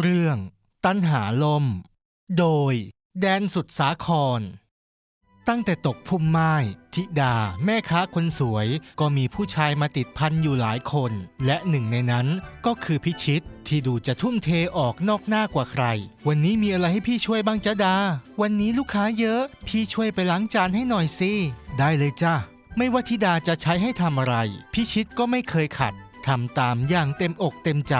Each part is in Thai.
เรื่องตันหาลม โดย แดนสุดสาคร ตั้งแต่ตกพุ่มไม้ธิดาแม่ค้าคนสวยก็มีผู้ชายมาติดพันอยู่หลายคน และหนึ่งในนั้นก็คือพิชิตที่ดูจะทุ่มเทออกนอกหน้ากว่าใคร วันนี้มีอะไรให้พี่ช่วยบ้างจ๊ะดา วันนี้ลูกค้าเยอะ พี่ช่วยไปล้างจานให้หน่อยสิ ได้เลยจ้าไม่ว่าธิดาจะใช้ให้ทำอะไร พิชิตก็ไม่เคยขัด ทำตามอย่างเต็มอกเต็มใจ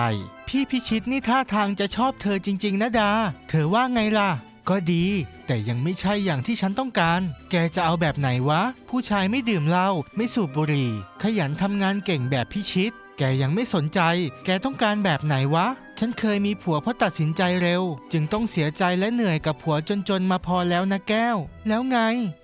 พี่พิชิตนี่ท่าทางจะชอบเธอจริง ๆนะดา เธอว่าไงล่ะ ก็ดี แต่ยังไม่ใช่อย่างที่ฉันต้องการ แกจะเอาแบบไหนวะ ผู้ชายไม่ดื่มเหล้าไม่สูบบุหรี่ ขยันทำงานเก่งแบบพิชิต แกยังไม่สนใจ แกต้องการแบบไหนวะ ฉันเคยมีผัวเพราะตัดสินใจเร็ว จึงต้องเสียใจและเหนื่อยกับผัวจนๆมาพอแล้วนะแก้ว แล้วไง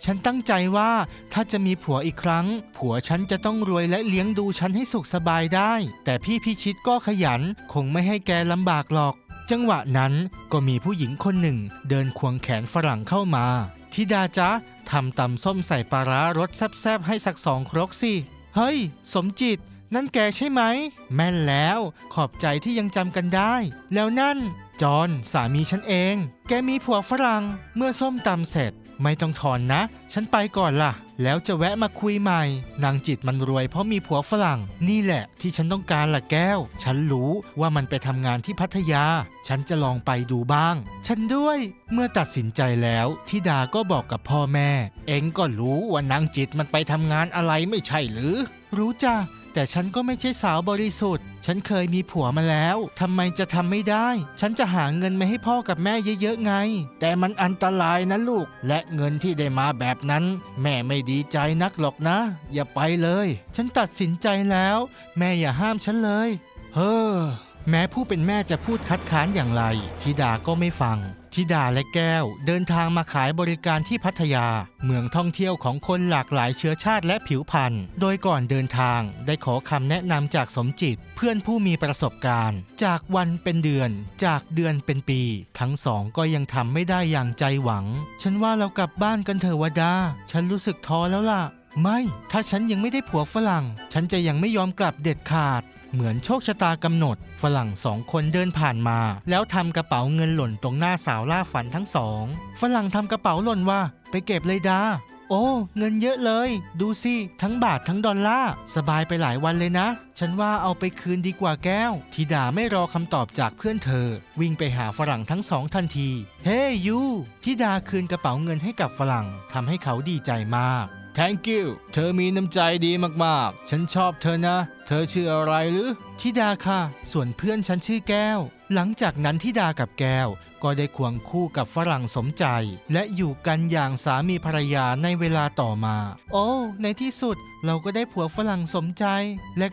ฉันตั้งใจว่าถ้าจะมีผัวอีกครั้ง ผัวฉันจะต้องรวยและเลี้ยงดูฉันให้สุขสบายได้ แต่พี่พิชิตก็ขยัน คงไม่ให้แกลำบากหรอก จังหวะนั้นก็มีผู้หญิงคนหนึ่ง เดินควงแขนฝรั่งเข้ามาทิดาจ๊ะทำตำส้มใส่ปลาร้ารสแซบๆให้สักสองครกสิเฮ้ย สมจิต นั่นแกใช่ไหม แม่นแล้ว ขอบใจที่ยังจำกันได้ แล้วนั่น จอห์นสามีฉันเอง แกมีผัวฝรั่ง เมื่อส้มตำเสร็จ ไม่ต้องถอนนะ ฉันไปก่อนล่ะ แล้วจะแวะมาคุยใหม่ นางจิตมันรวยเพราะมีผัวฝรั่ง นี่แหละที่ฉันต้องการล่ะแก้ว ฉันรู้ว่ามันไปทำงานที่พัทยา ฉันจะลองไปดูบ้าง ฉันด้วย เมื่อตัดสินใจแล้วทิดาก็บอกกับพ่อแม่ เองก็รู้ว่านางจิตมันไปทำงานอะไรไม่ใช่หรือ รู้จ้ะ แต่ฉันก็ไม่ใช่สาวบริสุทธิ์ ฉันเคยมีผัวมาแล้ว ทำไมจะทำไม่ได้ ฉันจะหาเงินมาให้พ่อกับแม่เยอะๆไง แต่มันอันตรายนะลูก และเงินที่ได้มาแบบนั้น แม่ไม่ดีใจนักหรอกนะ อย่าไปเลย ฉันตัดสินใจแล้ว แม่อย่าห้ามฉันเลย เฮ้อ แม้ผู้เป็นแม่จะพูดคัดค้านอย่างไร ธิดาก็ไม่ฟัง ธิดาและแก้ว เดินทางมาขายบริการที่พัทยา เมืองท่องเที่ยวของคนหลากหลายเชื้อชาติและผิวพรรณโดยก่อนเดินทางได้ขอคำแนะนำจากสมจิต เพื่อนผู้มีประสบการณ์ จากวันเป็นเดือน จากเดือนเป็นปี ทั้งสองก็ยังทำไม่ได้อย่างใจหวัง ฉันว่าเรากลับบ้านกันเถอะวดา ฉันรู้สึกท้อแล้วล่ะ ไม่ ถ้าฉันยังไม่ได้ผัวฝรั่ง ฉันจะยังไม่ยอมกลับเด็ดขาด เหมือนโชคชะตากำหนด ฝรั่งสองคนเดินผ่านมา แล้วทำกระเป๋าเงินหล่นตรงหน้าสาวล่าฝันทั้งสอง ฝรั่งทำกระเป๋าหล่นว่า ไปเก็บเลยดา โอ้ เงินเยอะเลย ดูสิ ทั้งบาททั้งดอลลาร์ สบายไปหลายวันเลยนะ ฉันว่าเอาไปคืนดีกว่าแก้ว ธิดาไม่รอคำตอบจากเพื่อนเธอ วิ่งไปหาฝรั่งทั้งสองทันที เฮ้ยยูธิดาคืนกระเป๋าเงินให้กับฝรั่งทำให้เขาดีใจมาก Thank you เธอมีน้ำใจดีมากๆ ฉันชอบเธอนะ เธอชื่ออะไรหรือธิดาค่ะ ส่วนเพื่อนฉันชื่อแก้ว หลังจากนั้นธิดากับแก้ว ก็ได้ควงคู่กับฝรั่งสมใจ และอยู่กันอย่างสามีภรรยาในเวลาต่อมา โอ้ ในที่สุดเราก็ได้ผัวฝรั่งสมใจ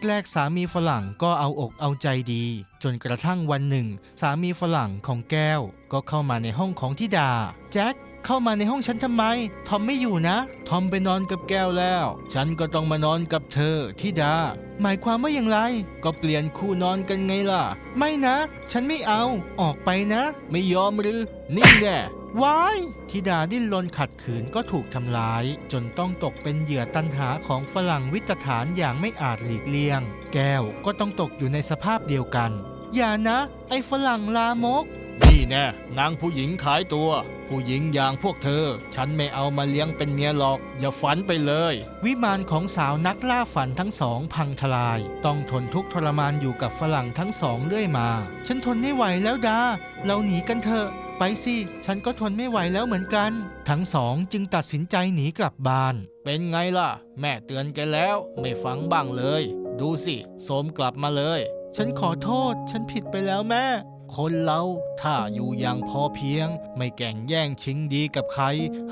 แรก ๆ สามีฝรั่งก็เอาอกเอาใจดี จนกระทั่งวันหนึ่ง สามีฝรั่งของแก้ว ก็เข้ามาในห้องของธิดา แจ็ค เข้ามาในห้องฉันทำไม ทอมไม่อยู่นะ ทอมไปนอนกับแก้วแล้ว ฉันก็ต้องมานอนกับเธอทิดา หมายความว่าอย่างไร ก็เปลี่ยนคู่นอนกันไงล่ะ ไม่นะ ฉันไม่เอา ออกไปนะ ไม่ยอมหรือ นี่แน่วายทิดาดิ้นรนขัดขืนก็ถูกทำร้าย จนต้องตกเป็นเหยื่อตันหาของฝรั่งวิตฐานอย่างไม่อาจหลีกเลี่ยง แก้วก็ต้องตกอยู่ในสภาพเดียวกัน อย่านะ ไอ้ฝรั่งลามก นี่แน่นางผู้หญิงขายตัว ผู้หญิงอย่างพวกเธอ ฉันไม่เอามาเลี้ยงเป็นเมียหรอก อย่าฝันไปเลย วิมานของสาวนักล่าฝันทั้งสองพังทลาย ต้องทนทุกข์ทรมานอยู่กับฝรั่งทั้งสองเรื่อยมา ฉันทนไม่ไหวแล้วดา เราหนีกันเถอะ ไปสิ ฉันก็ทนไม่ไหวแล้วเหมือนกัน ทั้งสองจึงตัดสินใจหนีกลับบ้าน เป็นไงล่ะ แม่เตือนแกแล้ว ไม่ฟังบ้างเลย ดูสิโสมกลับมาเลย ฉันขอโทษ ฉันผิดไปแล้วแม่ คนเราถ้าอยู่อย่างพอเพียง ไม่แก่งแย่งชิงดีกับใคร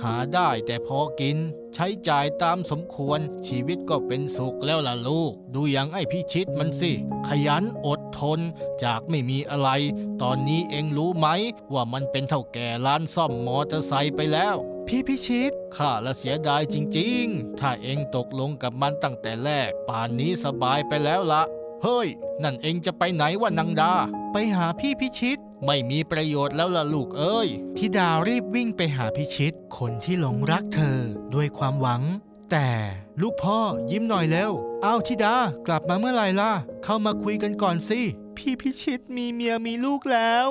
หาได้แต่พอกิน ใช้จ่ายตามสมควร ชีวิตก็เป็นสุขแล้วล่ะลูก ดูอย่างไอ้พิชิตมันสิ ขยันอดทน จากไม่มีอะไร ตอนนี้เองรู้ไหม ว่ามันเป็นเท่าแก่ร้านซ่อมมอเตอร์ไซค์ไปแล้วพี่พิชิต ข้าละเสียดายจริงๆ ถ้าเองตกลงกับมันตั้งแต่แรก ป่านนี้สบายไปแล้วละ เฮ้ย นั่นเองจะไปไหนวะนางดา ไปหาพี่พิชิต ไม่มีประโยชน์แล้วล่ะลูกเอ้ยทิดารีบวิ่งไปหาพิชิต คนที่หลงรักเธอด้วยความหวัง แต่ลูกพ่อยิ้มหน่อยแล้วอ้าวทิดากลับมาเมื่อไหร่ล่ะ เข้ามาคุยกันก่อนสิ พี่พิชิตมีเมียมีลูกแล้ว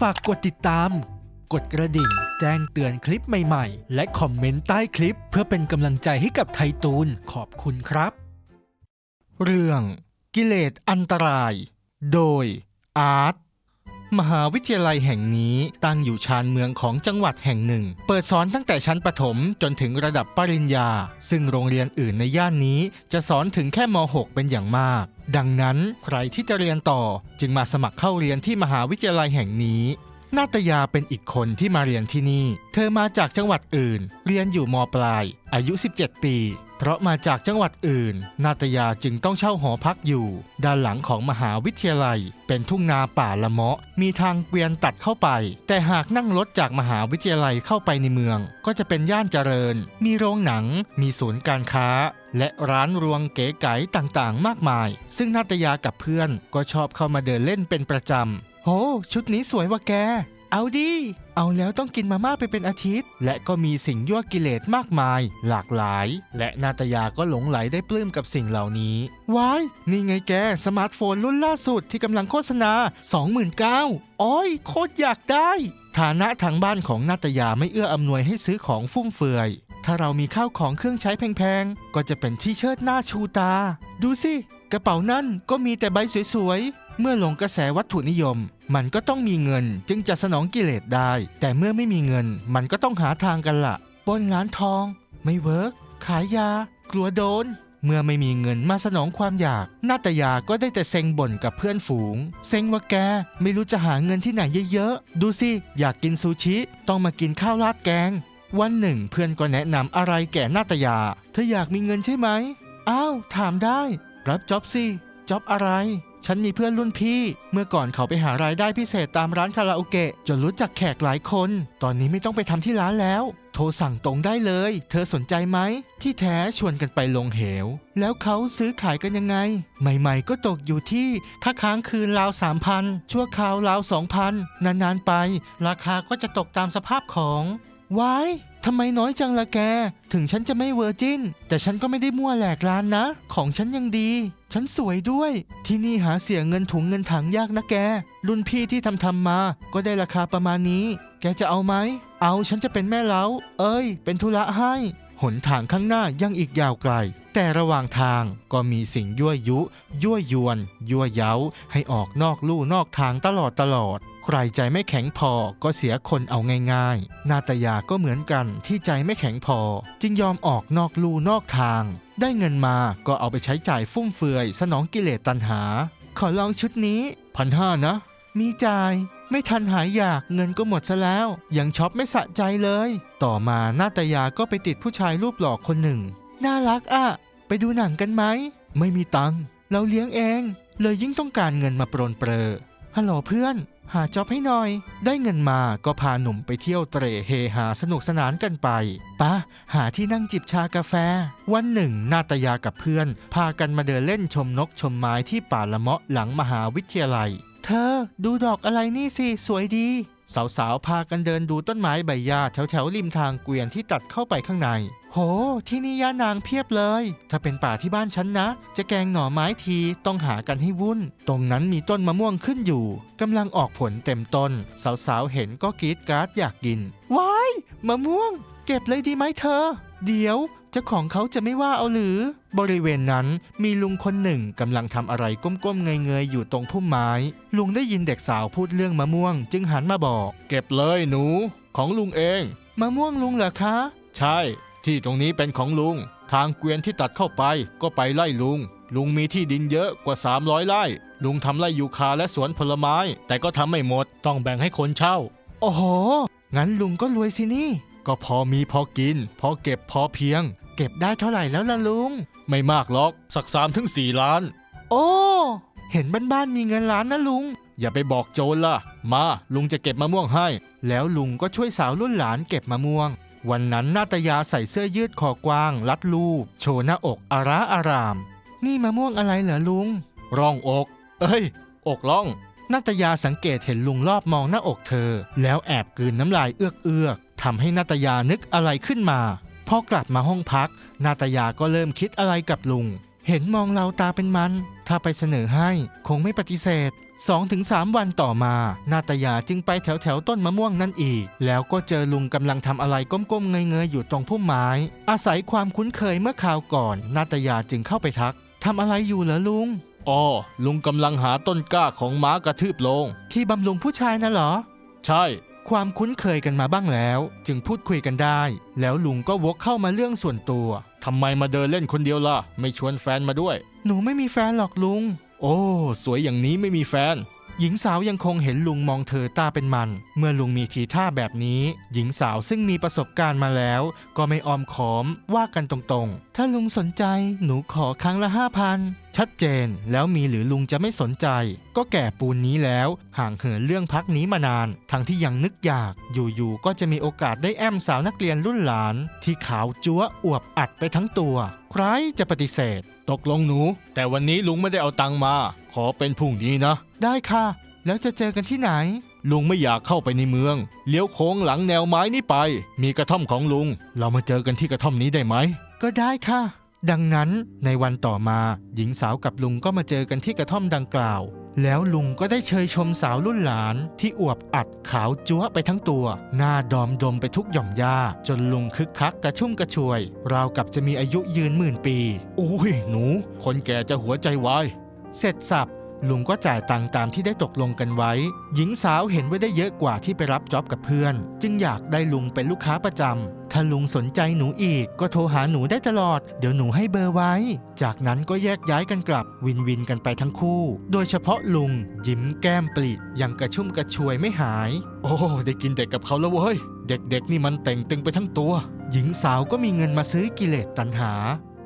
ฝากกดติดตาม กดกระดิ่ง แจ้งเตือนคลิปใหม่ๆ และคอมเมนต์ใต้คลิป เพื่อเป็นกำลังใจให้กับไทตูนขอบคุณครับ เรื่อง กิเลสอันตราย โดย อาร์ตมหาวิทยาลัยแห่งนี้ตั้งอยู่ชานเมืองของจังหวัดแห่งหนึ่ง เปิดสอนตั้งแต่ชั้นประถมจนถึงระดับปริญญา ซึ่งโรงเรียนอื่นในย่านนี้จะสอนถึงแค่ม .6 เป็นอย่างมาก ดังนั้นใครที่จะเรียนต่อจึงมาสมัครเข้าเรียนที่มหาวิทยาลัยแห่งนี้ นาตยาเป็นอีกคนที่มาเรียนที่นี่ เธอมาจากจังหวัดอื่น เรียนอยู่มปลาย อายุ 17 ปี เพราะมาจากจังหวัดอื่น นาตยาจึงต้องเช่าหอพักอยู่ ด้านหลังของมหาวิทยาลัย เป็นทุ่งนาป่าละเมาะ มีทางเกวียนตัดเข้าไป แต่หากนั่งรถจากมหาวิทยาลัยเข้าไปในเมือง ก็จะเป็นย่านเจริญ มีโรงหนัง มีศูนย์การค้า และร้านรวงเก๋ไก๋ต่างๆ มากมาย ซึ่งนาตยากับเพื่อนก็ชอบเข้ามาเดินเล่นเป็นประจำ โหชุดนี้สวยว่ะแก เอาดิ เอาแล้วต้องกินมาม่าไปเป็นอาทิตย์ และก็มีสิ่งยั่วกิเลสมากมาย หลากหลาย และนาตยาก็หลงไหลได้ปลื้มกับสิ่งเหล่านี้ ว้าย นี่ไงแก สมาร์ทโฟนรุ่นล่าสุดที่กำลังโฆษณา 29,000อ้อย โคตรอยากได้ ฐานะทางบ้านของนาตยาไม่เอื้ออำนวยให้ซื้อของฟุ่มเฟือย ถ้าเรามีข้าวของเครื่องใช้แพงๆ ก็จะเป็นที่เชิดหน้าชูตา ดูสิ กระเป๋านั่นก็มีแต่ใบสวยๆ เมื่อหลงกระแสวัตถุนิยม มันก็ต้องมีเงินจึงจะสนองกิเลสได้ แต่เมื่อไม่มีเงิน มันก็ต้องหาทางกันละปล้นร้านทอง ไม่เวิร์กขายยา กลัวโดน เมื่อไม่มีเงินมาสนองความอยาก นาตยาก็ได้แต่เซ็งบ่นกับเพื่อนฝูง เซ็งว่าแก ไม่รู้จะหาเงินที่ไหนเยอะๆ ดูสิ อยากกินซูชิ ต้องมากินข้าวราดแกง วันหนึ่งเพื่อนก็แนะนำอะไรแก่นาตยา เธออยากมีเงินใช่ไหม อ้าว ถามได้ รับจ็อบสิจ็อบอะไร ฉันมีเพื่อนรุ่นพี่ เมื่อก่อนเขาไปหารายได้พิเศษตามร้านคาราโอเกะจนรู้จักแขกหลายคน ตอนนี้ไม่ต้องไปทำที่ร้านแล้ว โทรสั่งตรงได้เลย เธอสนใจไหม ที่แท้ชวนกันไปลงเหว แล้วเขาซื้อขายกันยังไง ใหม่ๆ ก็ตกอยู่ที่ ถ้าค้างคืนราว3,000ชั่วคราวราว2,000นานๆไป ราคาก็จะตกตามสภาพของว้ายทำไมน้อยจังละแก ถึงฉันจะไม่เวอร์จินแต่ฉันก็ไม่ได้มั่วแหลกร้านนะ ของฉันยังดี ฉันสวยด้วย ที่นี่หาเสียเงินถุงเงินถังยากนะแก รุ่นพี่ที่ทำทำมา ก็ได้ราคาประมาณนี้ แกจะเอาไหม เอาฉันจะเป็นแม่เล้า เอ้ย เป็นธุระให้ หนทางข้างหน้ายังอีกยาวไกล แต่ระหว่างทางก็มีสิ่งยั่วยุ ยั่วยวน ยั่วเย้า ให้ออกนอกลู่นอกทางตลอดตลอด ใครใจไม่แข็งพอก็เสียคนเอาง่ายๆ นาตยาก็เหมือนกันที่ใจไม่แข็งพอ จึงยอมออกนอกลู่นอกทาง ได้เงินมาก็เอาไปใช้จ่ายฟุ่มเฟือย สนองกิเลสตัณหา ขอลองชุดนี้พันห้านะ มีจ่าย ไม่ทันหายอยากเงินก็หมดซะแล้ว ยังช็อปไม่สะใจเลย ต่อมานาตยาก็ไปติดผู้ชายรูปหล่อคนหนึ่ง น่ารักอะไปดูหนังกันไหม ไม่มีตังค์เราเลี้ยงเอง เลยยิ่งต้องการเงินมาปรนเปรอฮัลโหลเพื่อน หาจ็อบให้หน่อย ได้เงินมาก็พาหนุ่มไปเที่ยวเตร่เฮฮาสนุกสนานกันไปปะหาที่นั่งจิบชากาแฟ วันหนึ่ง นาตยากับเพื่อน พากันมาเดินเล่นชมนกชมไม้ที่ป่าละเมาะหลังมหาวิทยาลัย เธอดูดอกอะไรนี่สิ สวยดี สาวๆ พากันเดินดูต้นไม้ใบหญ้าแถวๆริมทางเกวียนที่ตัดเข้าไปข้างใน โห ที่นี่ย่านางเพียบเลย ถ้าเป็นป่าที่บ้านฉันนะ จะแกงหน่อไม้ทีต้องหากันให้วุ่น ตรงนั้นมีต้นมะม่วงขึ้นอยู่กำลังออกผลเต็มต้น สาวๆ เห็นก็กรี๊ดกราร์ดอยากกิน ว้าย มะม่วง เก็บเลยดีไหมเธอ เดี๋ยว เจ้าของเขาจะไม่ว่าเอาหรือ บริเวณนั้นมีลุงคนหนึ่งกำลังทำอะไรก้มๆเงยๆอยู่ตรงพุ่มไม้ ลุงได้ยินเด็กสาวพูดเรื่องมะม่วง จึงหันมาบอก เก็บเลยหนู ของลุงเอง มะม่วงลุงเหรอคะ ใช่ ที่ตรงนี้เป็นของลุง ทางเกวียนที่ตัดเข้าไปก็ไปไล่ลุง ลุงมีที่ดินเยอะกว่า 300ไร่ ลุงทำไร่ยูคาและสวนผลไม้ แต่ก็ทำไม่หมด ต้องแบ่งให้คนเช่า โอ้โห งั้นลุงก็รวยสินี่ ก็พอมีพอกิน พอเก็บพอเพียง เก็บได้เท่าไหร่แล้วล่ะลุง ไม่มากหรอกสักสามถึงสี่ล้าน โอ้ เห็นบ้านๆมีเงินล้านนะลุง อย่าไปบอกโจรล่ะ มาลุงจะเก็บมะม่วงให้ แล้วลุงก็ช่วยสาวรุ่นหลานเก็บมะม่วง วันนั้นนาตยาใส่เสื้อยืดคอกว้าง รัดรูปโชว์หน้าอกอาราอาราม นี่มะม่วงอะไรเหรอลุง ร่องอก เอ้ย อกร่อง นาตยาสังเกตเห็นลุงรอบมองหน้าอกเธอ แล้วแอบกลืนน้ำลายเอื้อกๆทำให้นาตยานึกอะไรขึ้นมา พอกลับมาห้องพัก นาตยาก็เริ่มคิดอะไรกับลุง เห็นมองเราตาเป็นมัน ถ้าไปเสนอให้คงไม่ปฏิเสธ2-3 วันต่อมา นาตยาจึงไปแถวแถวๆต้นมะม่วงนั่นอีก แล้วก็เจอลุงกำลังทำอะไรก้มๆเงยๆอยู่ตรงพุ่มไม้ อาศัยความคุ้นเคยเมื่อคราวก่อน นาตยาจึงเข้าไปทักทำอะไรอยู่เหรอลุงอ๋อลุงกำลังหาต้นกล้าของม้ากระทืบลง ที่บำรุงผู้ชายน่ะเหรอ ใช่ ความคุ้นเคยกันมาบ้างแล้ว จึงพูดคุยกันได้ แล้วลุงก็วกเข้ามาเรื่องส่วนตัวทำไมมาเดินเล่นคนเดียวล่ะ ไม่ชวนแฟนมาด้วย หนูไม่มีแฟนหรอกลุง โอ้ สวยอย่างนี้ไม่มีแฟน หญิงสาวยังคงเห็นลุงมองเธอตาเป็นมัน เมื่อลุงมีทีท่าแบบนี้ หญิงสาวซึ่งมีประสบการณ์มาแล้ว ก็ไม่ออมขอมว่ากันตรงๆ ถ้าลุงสนใจหนูขอครั้งละห้าพันชัดเจนแล้วมีหรือลุงจะไม่สนใจ ก็แก่ปูนนี้แล้ว ห่างเหินเรื่องพักนี้มานาน ทั้งที่ยังนึกอยากอยู่ๆก็จะมีโอกาสได้แอมสาวนักเรียนรุ่นหลาน ที่ขาวจั๊วอวบอัดไปทั้งตัว ใครจะปฏิเสธ ตกลงหนู แต่วันนี้ลุงไม่ได้เอาตังมา ขอเป็นพรุ่งนี้นะ ได้ค่ะ แล้วจะเจอกันที่ไหน ลุงไม่อยากเข้าไปในเมือง เลี้ยวโค้งหลังแนวไม้นี้ไป มีกระท่อมของลุง เรามาเจอกันที่กระท่อมนี้ได้ไหม ก็ได้ค่ะ ดังนั้นในวันต่อมา หญิงสาวกับลุงก็มาเจอกันที่กระท่อมดังกล่าว แล้วลุงก็ได้เชยชมสาวรุ่นหลาน ที่อวบอัดขาวจั๊วะไปทั้งตัว หน้าดอมดมไปทุกหย่อมหญ้าจนลุงคึกคักกระชุ่มกระชวย ราวกับจะมีอายุยืนหมื่นปี อุ้ยหนู คนแก่จะหัวใจวาย เสร็จสับลุงก็จ่ายตังค์ตามที่ได้ตกลงกันไว้ หญิงสาวเห็นว่าได้เยอะกว่าที่ไปรับจ็อบกับเพื่อน จึงอยากได้ลุงเป็นลูกค้าประจำถ้าลุงสนใจหนูอีก ก็โทรหาหนูได้ตลอด เดี๋ยวหนูให้เบอร์ไว้ จากนั้นก็แยกย้ายกันกลับวินวินกันไปทั้งคู่ โดยเฉพาะลุง ยิ้มแก้มปลิยังกระชุ่มกระชวยไม่หาย โอ้ได้กินเด็กกับเขาแล้วเว้ย เด็กๆ นี่มันแต่งตึงไปทั้งตัว หญิงสาวก็มีเงินมาซื้อกิเลสตัณหา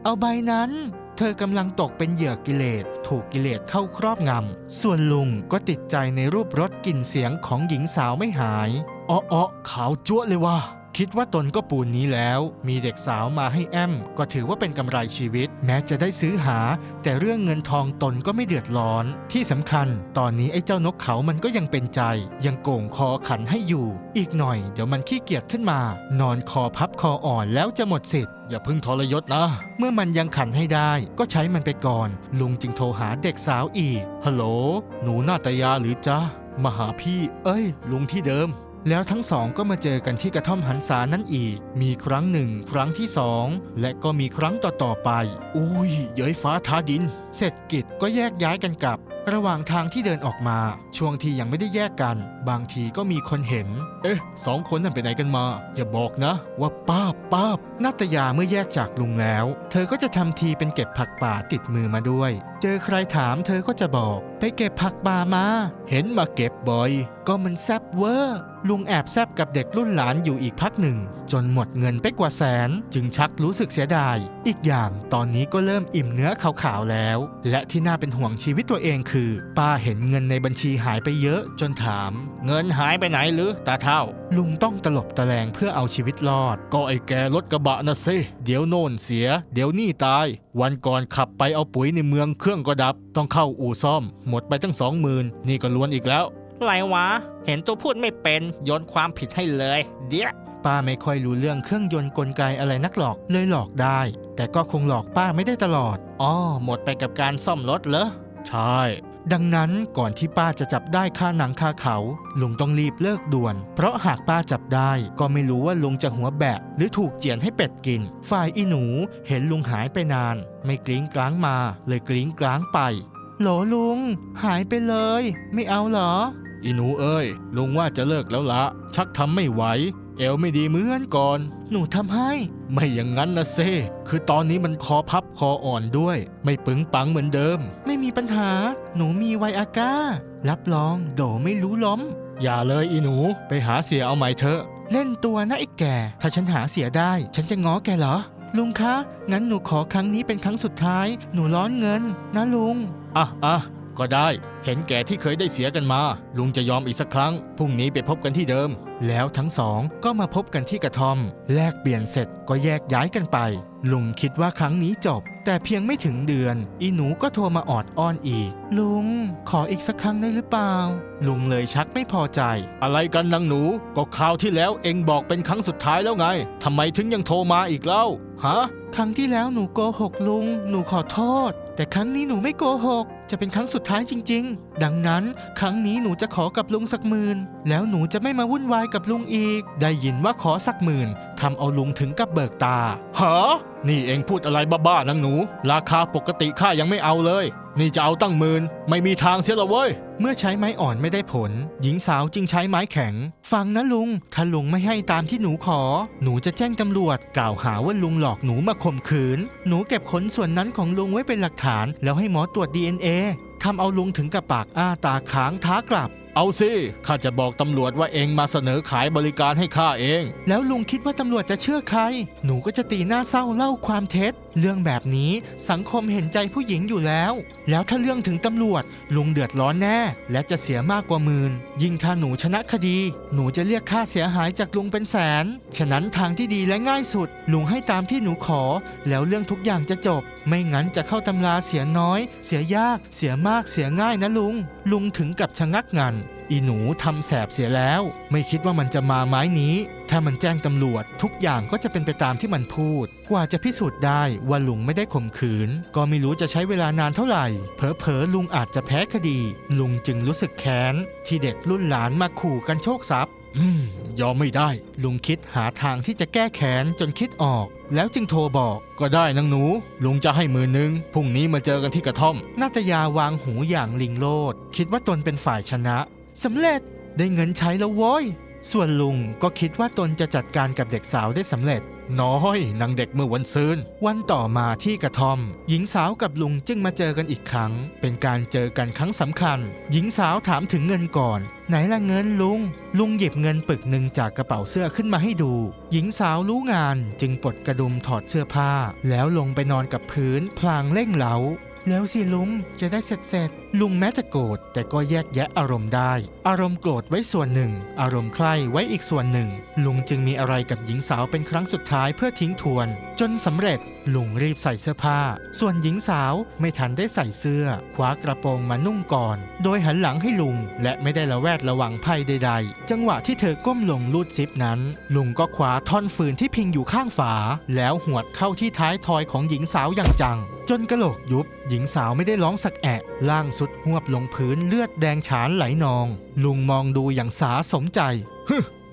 เอาใบนั้น เธอกำลังตกเป็นเหยื่อกิเลส ถูกกิเลสเข้าครอบงำ ส่วนลุงก็ติดใจในรูปรสกลิ่นเสียงของหญิงสาวไม่หายอ้ออ้อขาวจั๊วเลยว่ะ คิดว่าตนก็ปูนนี้แล้ว มีเด็กสาวมาให้แอมก็ถือว่าเป็นกำไรชีวิต แม้จะได้ซื้อหา แต่เรื่องเงินทองตนก็ไม่เดือดร้อน ที่สำคัญ ตอนนี้ไอ้เจ้านกเขามันก็ยังเป็นใจ ยังโก่งคอขันให้อยู่ อีกหน่อยเดี๋ยวมันขี้เกียจขึ้นมา นอนคอพับคออ่อนแล้วจะหมดสิทธิ์อย่าพึ่งทรยศนะ เมื่อมันยังขันให้ได้ ก็ใช้มันไปก่อน ลุงจึงโทรหาเด็กสาวอีกฮัลโหลหนูหน้าตยาหรือจ๊ะมาหาพี่ เอ้ย ลุงที่เดิม แล้วทั้งสองก็มาเจอกันที่กระท่อมหันษานั่นอีก มีครั้งหนึ่ง ครั้งที่สอง และก็มีครั้งต่อๆไป อุ้ย เย้ยฟ้าท้าดิน เสร็จกิจก็แยกย้ายกันกลับ ระหว่างทางที่เดินออกมา ช่วงที่ยังไม่ได้แยกกัน บางทีก็มีคนเห็น เอ๊ะสองคนนั่นไปไหนกันมา อย่าบอกนะ ว่าป้าป้านัตยาเมื่อแยกจากลุงแล้ว เธอก็จะทำทีเป็นเก็บผักป่าติดมือมาด้วย เจอใครถามเธอก็จะบอก ไปเก็บผักป่ามา เห็นมาเก็บบ่อย ก็มันแซบเวอร์ลุงแอบแซบกับเด็กรุ่นหลานอยู่อีกพักหนึ่งจนหมดเงินไปกว่าแสน จึงชักรู้สึกเสียดาย อีกอย่างตอนนี้ก็เริ่มอิ่มเนื้อขาวๆแล้ว และที่น่าเป็นห่วงชีวิตตัวเองคือ ป้าเห็นเงินในบัญชีหายไปเยอะจนถาม เงินหายไปไหนหรือตาเท่า ลุงต้องตลบตะแลงเพื่อเอาชีวิตรอด ก็ไอ้แกรถกระบะนะสิเดี๋ยวโน่นเสีย เดี๋ยวนี่ตาย วันก่อนขับไปเอาปุ๋ยในเมืองเครื่องก็ดับ ต้องเข้าอู่ซ่อม หมดไปตั้งสองหมื่นนี่ก็ล้วนอีกแล้วไรวะ เห็นตัวพูดไม่เป็นโยนความผิดให้เลย เดี๋ยว ป้าไม่ค่อยรู้เรื่องเครื่องยนต์กลไกอะไรนักหรอกเลยหลอกได้ แต่ก็คงหลอกป้าไม่ได้ตลอดอ๋อหมดไปกับการซ่อมรถเหรอใช่ดังนั้นก่อนที่ป้าจะจับได้ค่าหนังค่าเขาลุงต้องรีบเลิกด่วน เพราะหากป้าจับได้ก็ไม่รู้ว่าลุงจะหัวแบะหรือถูกเจียนให้เป็ดกิน ฝ่ายอีหนูเห็นลุงหายไปนาน ไม่กลิ้งกลางมา เลยกลิ้งกลางไปโหลลุง หายไปเลย ไม่เอาเหรอ อีหนูเอ้ยลุงว่าจะเลิกแล้วละ ชักทำไม่ไหว เอวไม่ดีเหมือนก่อน หนูทำให้ ไม่อย่างนั้นนะเซคือตอนนี้มันคอพับคออ่อนด้วย ไม่ปึงปังเหมือนเดิม ไม่มีปัญหา หนูมีไวอาก้า รับรองโดไม่รู้ล้ม อย่าเลยอีหนูไปหาเสียเอาใหม่เถอะ เล่นตัวนะไอ้แก่ ถ้าฉันหาเสียได้ ฉันจะง้อแกเหรอ ลุงคะ งั้นหนูขอครั้งนี้เป็นครั้งสุดท้าย หนูร้อนเงิน นะลุง อะอะ ก็ได้ เห็นแก่ที่เคยได้เสียกันมา ลุงจะยอมอีกสักครั้ง พรุ่งนี้ไปพบกันที่เดิม แล้วทั้งสองก็มาพบกันที่กระท่อม แลกเปลี่ยนเสร็จก็แยกย้ายกันไป ลุงคิดว่าครั้งนี้จบ แต่เพียงไม่ถึงเดือน อีหนูก็โทรมาออดอ้อนอีก ลุง ขออีกสักครั้งได้หรือเปล่า ลุงเลยชักไม่พอใจ อะไรกันนางหนู ก็คราวที่แล้วเองบอกเป็นครั้งสุดท้ายแล้วไงทำไมถึงยังโทรมาอีกเล่าฮะ ครั้งที่แล้วหนูโกหกลุง หนูขอโทษ แต่ครั้งนี้หนูไม่โกหก จะเป็นครั้งสุดท้ายจริง ๆ ดังนั้น ครั้งนี้หนูจะขอกับลุงสักหมื่นแล้วหนูจะไม่มาวุ่นวายกับลุงอีก ได้ยินว่าขอสักหมื่นทำเอาลุงถึงกับเบิกตาฮะนี่เองพูดอะไรบ้าๆนังหนู ราคาปกติข้ายังไม่เอาเลย นี่จะเอาตั้งหมื่นไม่มีทางเสียละเว้ย เมื่อใช้ไม้อ่อนไม่ได้ผล หญิงสาวจึงใช้ไม้แข็ง ฟังนะลุง ถ้าลุงไม่ให้ตามที่หนูขอ หนูจะแจ้งตำรวจ กล่าวหาว่าลุงหลอกหนูมาข่มขืน หนูเก็บขนส่วนนั้นของลุงไว้เป็นหลักฐาน แล้วให้หมอตรวจ DNA ทำเอาลุงถึงกับปากอ้าตาค้างท้ากลับ เอาสิ ข้าจะบอกตำรวจว่าเองมาเสนอขายบริการให้ข้าเอง แล้วลุงคิดว่าตำรวจจะเชื่อใคร หนูก็จะตีหน้าเศร้าเล่าความเท็จ เรื่องแบบนี้สังคมเห็นใจผู้หญิงอยู่แล้ว แล้วถ้าเรื่องถึงตำรวจ ลุงเดือดร้อนแน่ และจะเสียมากกว่าหมื่น ยิ่งถ้าหนูชนะคดี หนูจะเรียกค่าเสียหายจากลุงเป็นแสน ฉะนั้นทางที่ดีและง่ายสุด ลุงให้ตามที่หนูขอ แล้วเรื่องทุกอย่างจะจบ ไม่งั้นจะเข้าตำราเสียน้อย เสียยาก เสียมาก เสียง่ายนะลุง ลุงถึงกับชะงักงัน อีหนูทำแสบเสียแล้ว ไม่คิดว่ามันจะมาไม้นี้ ถ้ามันแจ้งตำรวจ ทุกอย่างก็จะเป็นไปตามที่มันพูด กว่าจะพิสูจน์ได้ว่าลุงไม่ได้ข่มขืน ก็ไม่รู้จะใช้เวลานานเท่าไหร่ เผลอๆลุงอาจจะแพ้คดี ลุงจึงรู้สึกแค้น ที่เด็กรุ่นหลานมาขู่กันโชคทรัพย์อืมยอมไม่ได้ ลุงคิดหาทางที่จะแก้แค้นจนคิดออก แล้วจึงโทรบอก ก็ได้นางหนู ลุงจะให้มื่นหนึ่งพรุ่งนี้มาเจอกันที่กระท่อมนาตยาวางหูอย่างลิงโลด คิดว่าตนเป็นฝ่ายชนะ สำเร็จได้เงินใช้แล้วโว้ย ส่วนลุงก็คิดว่าตนจะจัดการกับเด็กสาวได้สำเร็จ น้อยนางเด็กเมื่อวันซืนวันต่อมาที่กระท่อม หญิงสาวกับลุงจึงมาเจอกันอีกครั้ง เป็นการเจอกันครั้งสำคัญ หญิงสาวถามถึงเงินก่อน ไหนละเงินลุง ลุงหยิบเงินปึกหนึ่งจากกระเป๋าเสื้อขึ้นมาให้ดู หญิงสาวรู้งานจึงปลดกระดุมถอดเสื้อผ้า แล้วลงไปนอนกับพื้นพลางเร่งเล้า แล้วสิลุงจะได้เสร็จเสร็จลุงแม้จะโกรธแต่ก็แยกแยะอารมณ์ได้ อารมณ์โกรธไว้ส่วนหนึ่ง อารมณ์ใคร่ไว้อีกส่วนหนึ่ง ลุงจึงมีอะไรกับหญิงสาวเป็นครั้งสุดท้ายเพื่อทิ้งทวน จนสำเร็จลุงรีบใส่เสื้อผ้า ส่วนหญิงสาวไม่ทันได้ใส่เสื้อคว้ากระโปรงมานุ่งก่อน โดยหันหลังให้ลุง และไม่ได้ระแวดระวังภัยใด ๆ จังหวะที่เธอก้มลงลูดซิปนั้น ลุงก็คว้าท่อนฟืนที่พิงอยู่ข้างฝา แล้วหวดเข้าที่ท้ายทอยของหญิงสาวอย่างจัง จนกระโหลกยุบ หญิงสาวไม่ได้ร้องสักแอะล่างสุดหวบลงพื้นเลือดแดงฉานไหลนอง ลุงมองดูอย่างสาสมใจ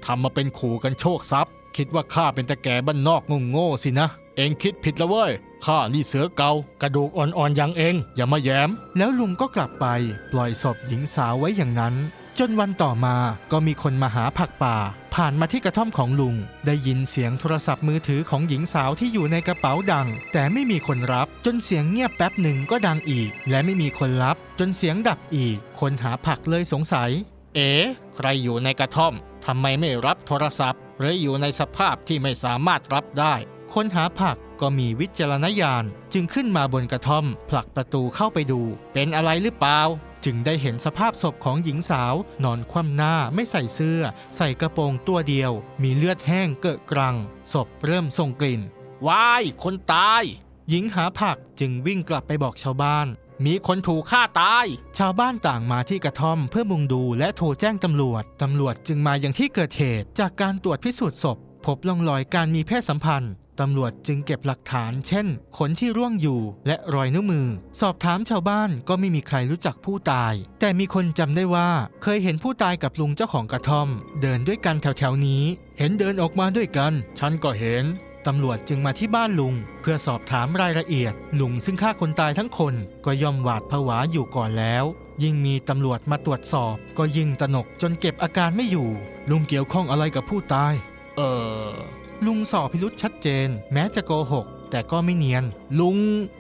ทำมาเป็นขู่กันโชคทรัพย์ คิดว่าข้าเป็นตะแก่บ้านนอกงงโง่สินะ เองคิดผิดแล้วเว้ยข้านี่เสือเกากระดูกอ่อนๆอย่างเอง อย่ามาแย้ม แล้วลุงก็กลับไป ปล่อยศพหญิงสาวไว้อย่างนั้น จนวันต่อมาก็มีคนมาหาผักป่า ผ่านมาที่กระท่อมของลุง ได้ยินเสียงโทรศัพท์มือถือของหญิงสาวที่อยู่ในกระเป๋าดัง แต่ไม่มีคนรับจนเสียงเงียบแป๊บหนึ่งก็ดังอีก และไม่มีคนรับ จนเสียงดับอีก คนหาผักเลยสงสัย เอ๋ใครอยู่ในกระท่อมทำไมไม่รับโทรศัพท์ หรืออยู่ในสภาพที่ไม่สามารถรับได้ คนหาผักก็มีวิจารณญาณ จึงขึ้นมาบนกระท่อม ผลักประตูเข้าไปดู เป็นอะไรหรือเปล่า จึงได้เห็นสภาพศพของหญิงสาว นอนคว่ำหน้าไม่ใส่เสื้อ ใส่กระโปรงตัวเดียว มีเลือดแห้งเกอะกรัง ศพเริ่มส่งกลิ่นว้ายคนตาย หญิงหาผักจึงวิ่งกลับไปบอกชาวบ้าน มีคนถูกฆ่าตาย ชาวบ้านต่างมาที่กระท่อมเพื่อมุงดูและโทรแจ้งตำรวจ ตำรวจจึงมาอย่างที่เกิดเหตุ จากการตรวจพิสูจน์ศพ พบร่องรอยการมีเพศสัมพันธ์ ตำรวจจึงเก็บหลักฐาน เช่น ขนที่ร่วงอยู่ และรอยนิ้วมือ สอบถามชาวบ้านก็ไม่มีใครรู้จักผู้ตาย แต่มีคนจำได้ว่า เคยเห็นผู้ตายกับลุงเจ้าของกระท่อม เดินด้วยกันแถวๆนี้ เห็นเดินออกมาด้วยกัน ฉันก็เห็นตำรวจจึงมาที่บ้านลุง เพื่อสอบถามรายละเอียด ลุงซึ่งฆ่าคนตายทั้งคน ก็ย่อมหวาดผวาอยู่ก่อนแล้ว ยิ่งมีตำรวจมาตรวจสอบ ก็ยิ่งตะหนกจนเก็บอาการไม่อยู่ ลุงเกี่ยวข้องอะไรกับผู้ตาย เออ ลุงสอบพิรุษชัดเจน แม้จะโกหก แต่ก็ไม่เนียน ลุง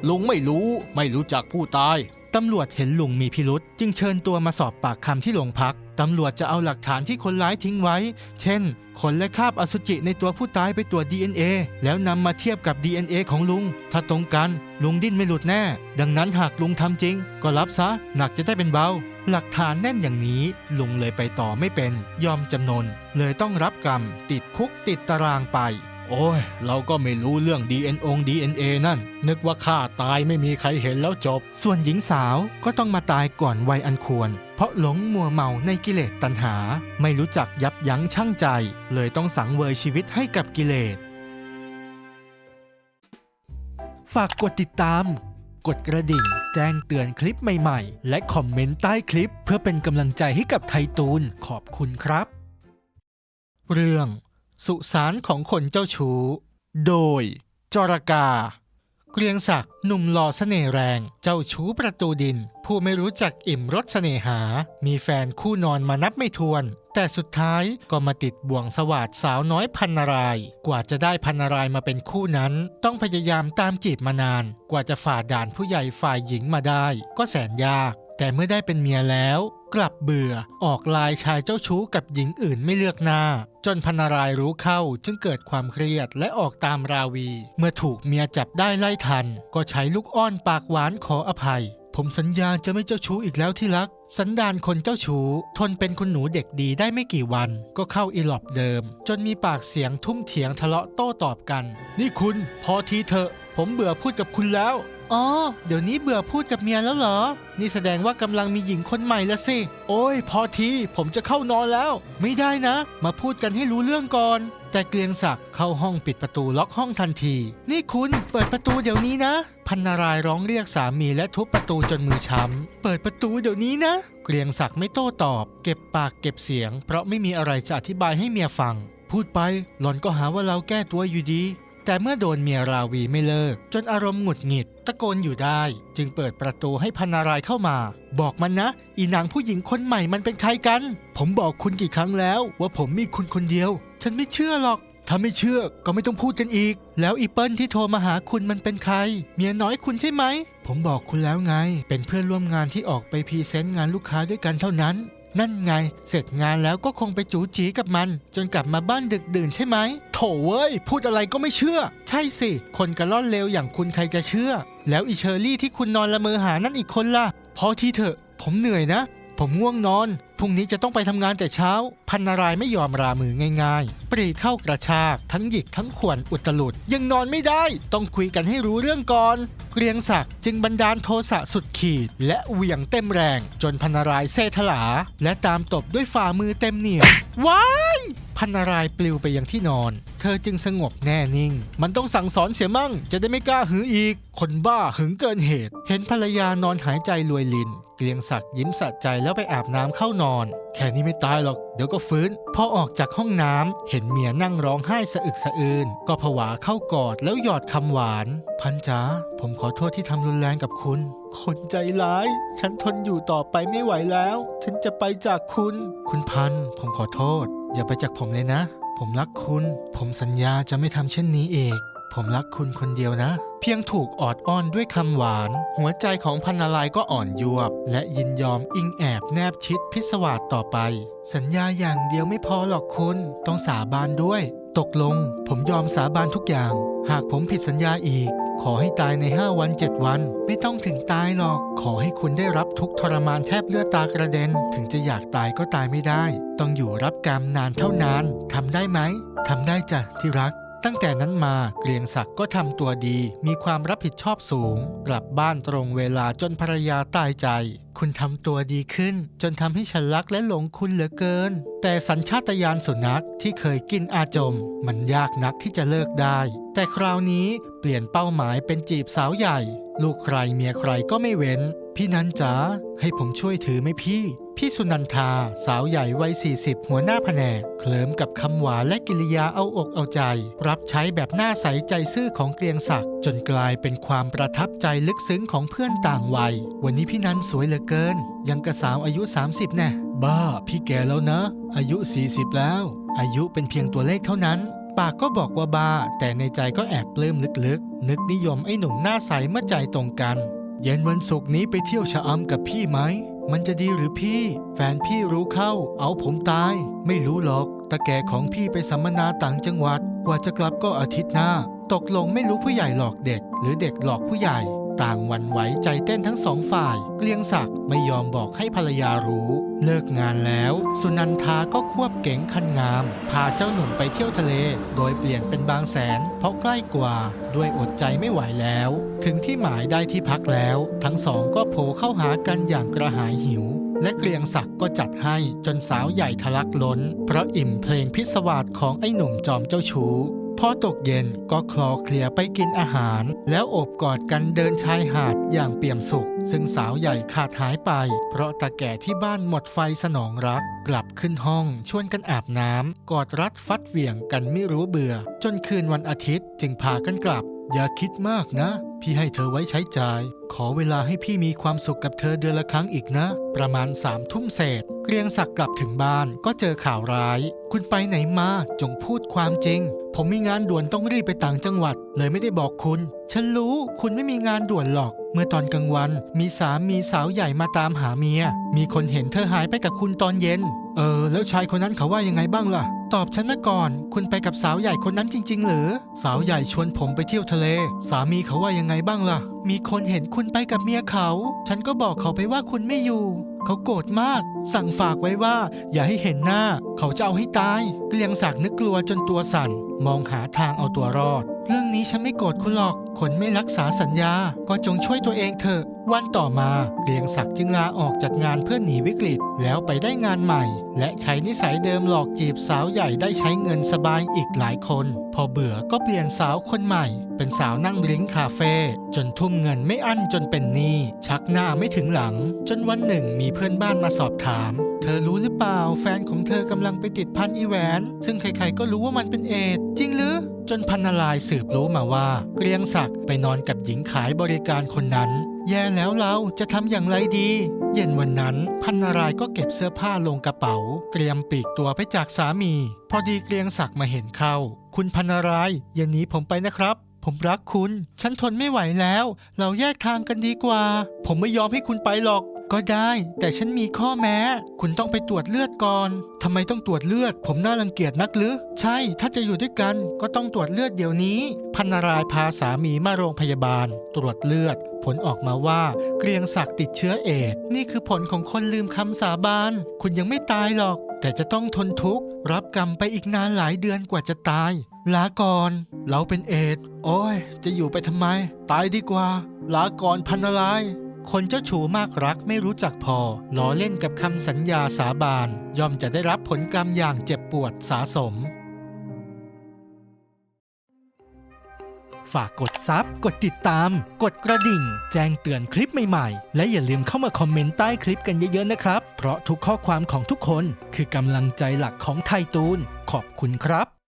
ลุงไม่รู้ ไม่รู้จักผู้ตาย ตำรวจเห็นลุงมีพิรุษจึงเชิญตัวมาสอบปากคำที่โรงพัก ตำรวจจะเอาหลักฐานที่คนร้ายทิ้งไว้ เช่น ขนและคราบอสุจิในตัวผู้ตายไปตรวจ DNA แล้วนำมาเทียบกับ DNA ของลุง ถ้าตรงกัน ลุงดิ้นไม่หลุดแน่ ดังนั้นหากลุงทำจริง ก็รับซะ หนักจะได้เป็นเบา หลักฐานแน่นอย่างนี้ลุงเลยไปต่อไม่เป็นยอมจำนน เลยต้องรับกรรม ติดคุกติดตารางไป โอ้ย เราก็ไม่รู้เรื่อง DNA อง DNA นั่น นึกว่าฆ่าตายไม่มีใครเห็นแล้วจบ ส่วนหญิงสาวก็ต้องมาตายก่อนวัยอันควร เพราะหลงมัวเมาในกิเลสตัณหา ไม่รู้จักยับยั้งชั่งใจ เลยต้องสังเวยชีวิตให้กับกิเลสฝากกดติดตาม กดกระดิ่ง แจ้งเตือนคลิปใหม่ๆ และคอมเมนต์ใต้คลิป เพื่อเป็นกำลังใจให้กับไทตูนขอบคุณครับ เรื่อง สุสานของคนเจ้าชู้ โดย จรกา เกรียงศักดิ์หนุ่มหล่อเสน่ห์แรง เจ้าชู้ประตูดิน ผู้ไม่รู้จักอิ่มรสเสน่หา มีแฟนคู่นอนมานับไม่ถ้วน แต่สุดท้ายก็มาติดบ่วงสวัสดสาวน้อยพันนาราย กว่าจะได้พันนารายมาเป็นคู่นั้น ต้องพยายามตามจีบมานาน กว่าจะฝ่าด่านผู้ใหญ่ฝ่ายหญิงมาได้ ก็แสนยากแต่เมื่อได้เป็นเมียแล้ว กลับเบื่อออกลายชายเจ้าชู้กับหญิงอื่นไม่เลือกหน้า จนพนารายรู้เข้าจึงเกิดความเครียดและออกตามราวี เมื่อถูกเมียจับได้ไล่ทัน ก็ใช้ลูกอ้อนปากหวานขออภัย ผมสัญญาจะไม่เจ้าชู้อีกแล้วที่รัก สันดานคนเจ้าชู้ ทนเป็นคุณหนูเด็กดีได้ไม่กี่วัน ก็เข้าอีหลอบเดิม จนมีปากเสียงทุ่มเถียงทะเลาะโต้ตอบกัน นี่คุณ พอทีเถอะ ผมเบื่อพูดกับคุณแล้ว อ๋อ เดี๋ยวนี้เบื่อพูดกับเมียแล้วเหรอ นี่แสดงว่ากำลังมีหญิงคนใหม่แล้วสิ โอ้ย พอทีผมจะเข้านอนแล้ว ไม่ได้นะ มาพูดกันให้รู้เรื่องก่อน แต่เกลียงศักดิ์เข้าห้องปิดประตูล็อกห้องทันที นี่คุณเปิดประตูเดี๋ยวนี้นะ พันนารายร้องเรียกสามีและทุบประตูจนมือช้ำ เปิดประตูเดี๋ยวนี้นะ เกลียงศักดิ์ไม่โต้ตอบ เก็บปากเก็บเสียง เพราะไม่มีอะไรจะอธิบายให้เมียฟัง พูดไปหล่อนก็หาว่าเราแก้ตัวอยู่ดี แต่เมื่อโดนเมียราวีไม่เลิก จนอารมณ์หงุดหงิด ตะโกนอยู่ได้ จึงเปิดประตูให้พันนารายเข้ามา บอกมันนะ อีนางผู้หญิงคนใหม่มันเป็นใครกัน ผมบอกคุณกี่ครั้งแล้ว ว่าผมมีคุณคนเดียว ฉันไม่เชื่อหรอก ถ้าไม่เชื่อก็ไม่ต้องพูดกันอีก แล้วอีเปิลที่โทรมาหาคุณมันเป็นใคร เมียน้อยคุณใช่ไหม ผมบอกคุณแล้วไง เป็นเพื่อนร่วมงานที่ออกไปพรีเซนต์งานลูกค้าด้วยกันเท่านั้น นั่นไง เสร็จงานแล้วก็คงไปจูจีกับมัน จนกลับมาบ้านดึกดื่นใช่ไหม โถเว้ย พูดอะไรก็ไม่เชื่อ ใช่สิ คนกระล่อนเลวอย่างคุณใครจะเชื่อ แล้วอีเชอรี่ที่คุณนอนละเมอหานั่นอีกคนล่ะ พอทีเถอะ ผมเหนื่อยนะ ผมง่วงนอน พรุ่งนี้จะต้องไปทำงานแต่เช้า พันนารายไม่ยอมรามือง่ายๆ ปรีเข้ากระชาก ทั้งหยิกทั้งขวนอุตลุด ยังนอนไม่ได้ ต้องคุยกันให้รู้เรื่องก่อน เกรียงศักดิ์จึงบันดาลโทสะสุดขีด และเหวี่ยงเต็มแรง จนพันนารายเซทลา และตามตบด้วยฝ่ามือเต็มเหนียวว้าย พันนารายปลิวไปยังที่นอน เธอจึงสงบแน่นิ่ง มันต้องสั่งสอนเสียมั่ง จะได้ไม่กล้าหืออีก คนบ้าหึงเกินเหตุ เห็นภรรยานอนหายใจรวยลิน เกลียงศักดิ์ยิ้มสะใจแล้วไปอาบน้ำเข้านอน แค่นี้ไม่ตายหรอก เดี๋ยวก็ฟื้น พอออกจากห้องน้ำเห็นเมียนั่งร้องไห้สะอึกสะอื้นก็ผวาเข้ากอดแล้วหยอดคำหวาน พันจ๋าผมขอโทษที่ทำรุนแรงกับคุณ คนใจร้าย ฉันทนอยู่ต่อไปไม่ไหวแล้ว ฉันจะไปจากคุณ คุณพันผมขอโทษ อย่าไปจากผมเลยนะ ผมรักคุณ ผมสัญญาจะไม่ทำเช่นนี้อีก ผมรักคุณคนเดียวนะ เพียงถูกออดอ้อนด้วยคำหวาน หัวใจของพันนารายก็อ่อนยวบ และยินยอมอิงแอบแนบชิดพิศวาสต่อไป สัญญาอย่างเดียวไม่พอหรอกคุณ ต้องสาบานด้วย ตกลง ผมยอมสาบานทุกอย่าง หากผมผิดสัญญาอีก ขอให้ตายใน 5 วัน 7 วัน ไม่ต้องถึงตายหรอก ขอให้คุณได้รับทุกทรมานแทบเลือดตากระเด็น ถึงจะอยากตายก็ตายไม่ได้ ต้องอยู่รับกรรมนานเท่านานทำได้ไหมทำได้จ้ะที่รักตั้งแต่นั้นมาเกรียงศักดิ์ก็ทำตัวดี มีความรับผิดชอบสูง กลับบ้านตรงเวลาจนภรรยาตายใจ คุณทำตัวดีขึ้น จนทำให้ฉันรักและหลงคุณเหลือเกิน แต่สัญชาตญาณสุนัขที่เคยกินอาจม มันยากนักที่จะเลิกได้ แต่คราวนี้ เปลี่ยนเป้าหมายเป็นจีบสาวใหญ่ ลูกใครเมียใครก็ไม่เว้น พี่นันจ๋าให้ผมช่วยถือไหมพี่ พี่สุนันทา สาวใหญ่วัย 40 หัวหน้าแผนก เคลิ้มกับคำหวานและกิริยาเอาอกเอาใจ รับใช้แบบหน้าใสใจซื่อของเกรียงศักดิ์จนกลายเป็นความประทับใจลึกซึ้งของเพื่อนต่างวัย วันนี้พี่นันสวยเหลือเกิน ยังกระสาวอายุ 30 แน่บ้า พี่แก่แล้วนะ อายุ 40 แล้ว อายุเป็นเพียงตัวเลขเท่านั้น ปากก็บอกว่าบ้า แต่ในใจก็แอบปลื้มลึกๆ นึกนิยมไอ้หนุ่มหน้าใสเมื่อใจตรงกัน เย็นวันศุกร์นี้ไปเที่ยวชะอำกับพี่ไหม มันจะดีหรือพี่ แฟนพี่รู้เข้า เอาผมตาย ไม่รู้หรอกตะแก่ของพี่ไปสัมมนาต่างจังหวัด กว่าจะกลับก็อาทิตย์หน้า ตกลงไม่รู้ผู้ใหญ่หลอกเด็ก หรือเด็กหลอกผู้ใหญ่ ต่างวันไหวใจเต้นทั้งสองฝ่าย เกลียงศักดิ์ไม่ยอมบอกให้ภรรยารู้ เลิกงานแล้ว สุนันทาก็ควบเก๋งคันงาม พาเจ้าหนุ่มไปเที่ยวทะเล โดยเปลี่ยนเป็นบางแสน เพราะใกล้กว่าด้วยอดใจไม่ไหวแล้ว ถึงที่หมายได้ที่พักแล้ว ทั้งสองก็โผล่เข้าหากันอย่างกระหายหิวและเกรียงศักดิ์ก็จัดให้จนสาวใหญ่ทะลักล้น เพราะอิ่มเพลงพิศวาสของไอ้หนุ่มจอมเจ้าชู้ พอตกเย็นก็คลอเคลียร์ไปกินอาหาร แล้วโอบกอดกันเดินชายหาดอย่างเปี่ยมสุข ซึ่งสาวใหญ่ขาดหายไป เพราะตาแก่ที่บ้านหมดไฟสนองรัก กลับขึ้นห้องชวนกันอาบน้ำกอดรัดฟัดเหวี่ยงกันไม่รู้เบื่อ จนคืนวันอาทิตย์จึงพากันกลับ อย่าคิดมากนะ พี่ให้เธอไว้ใช้จ่าย ขอเวลาให้พี่มีความสุขกับเธอเดือนละครั้งอีกนะ ประมาณสามทุ่มเศษ เกรียงศักดิ์กลับถึงบ้านก็เจอข่าวร้าย คุณไปไหนมา จงพูดความจริง ผมมีงานด่วนต้องรีบไปต่างจังหวัด เลยไม่ได้บอกคุณ ฉันรู้คุณไม่มีงานด่วนหรอก เมื่อตอนกลางวัน มีสามีสาวใหญ่มาตามหาเมีย มีคนเห็นเธอหายไปกับคุณตอนเย็น เออ แล้วชายคนนั้นเขาว่ายังไงบ้างล่ะตอบฉันมาก่อน คุณไปกับสาวใหญ่คนนั้นจริง ๆ หรือ สาวใหญ่ชวนผมไปเที่ยวทะเล สามีเขาว่ายังไงบ้างล่ะ มีคนเห็นคุณไปกับเมียเขา ฉันก็บอกเขาไปว่าคุณไม่อยู่ เขาโกรธมาก สั่งฝากไว้ว่า อย่าให้เห็นหน้า เขาจะเอาให้ตาย เกลียงศักดิ์นึกกลัวจนตัวสั่น มองหาทางเอาตัวรอด เรื่องนี้ฉันไม่โกรธคุณหรอก คนไม่รักษาสัญญา ก็จงช่วยตัวเองเถอะ วันต่อมา เกลียงศักดิ์จึงลาออกจากงานเพื่อหนีวิกฤต แล้วไปได้งานใหม่ และใช้นิสัยเดิมหลอกจีบสาวใหญ่ได้ใช้เงินสบายอีกหลายคน พอเบื่อก็เปลี่ยนสาวคนใหม่ เป็นสาวนั่งริ้งคาเฟ่จนทุ่มเงินไม่อั้นจนเป็นหนี้ชักหน้าไม่ถึงหลัง จนวันหนึ่งมีเพื่อนบ้านมาสอบถาม เธอรู้หรือเปล่าแฟนของเธอกำลังไปติดพันอีแหวน ซึ่งใครๆก็รู้ว่ามันเป็นเอดส์จริงหรือจนพันนารายสืบรู้มาว่า เกรียงศักดิ์ไปนอนกับหญิงขายบริการคนนั้น แย่แล้วเราจะทำอย่างไรดี เย็นวันนั้นพันนารายก็เก็บเสื้อผ้าลงกระเป๋า เตรียมปีกตัวไปจากสามี พอดีเกรียงศักดิ์มาเห็นเข้า คุณพันนารายอย่าหนีผมไปนะครับผมรักคุณ ฉันทนไม่ไหวแล้ว เราแยกทางกันดีกว่า ผมไม่ยอมให้คุณไปหรอก ก็ได้ แต่ฉันมีข้อแม้ คุณต้องไปตรวจเลือดก่อนทำไมต้องตรวจเลือด ผมน่ารังเกียจนักหรือ ใช่ ถ้าจะอยู่ด้วยกันก็ต้องตรวจเลือดเดี๋ยวนี้ พันนารายพาสามีมาโรงพยาบาล ตรวจเลือด ผลออกมาว่า เกรียงศักดิ์ติดเชื้อเอดนี่คือผลของคนลืมคำสาบาน คุณยังไม่ตายหรอก แต่จะต้องทนทุกข์รับกรรมไปอีกนานหลายเดือนกว่าจะตายลาก่อนเราเป็นเอดโอ้ย จะอยู่ไปทำไม ตายดีกว่าลาก่อนพันนาราย คนเจ้าชู้มากรักไม่รู้จักพอล้อเล่นกับคำสัญญาสาบานย่อมจะได้รับผลกรรมอย่างเจ็บปวดสาสม ฝากกดซับกดติดตาม กดกระดิ่ง แจ้งเตือนคลิปใหม่ๆ และอย่าลืมเข้ามาคอมเมนต์ใต้คลิปกันเยอะๆนะครับ เพราะทุกข้อความของทุกคนคือกำลังใจหลักของไทยตูนขอบคุณครับ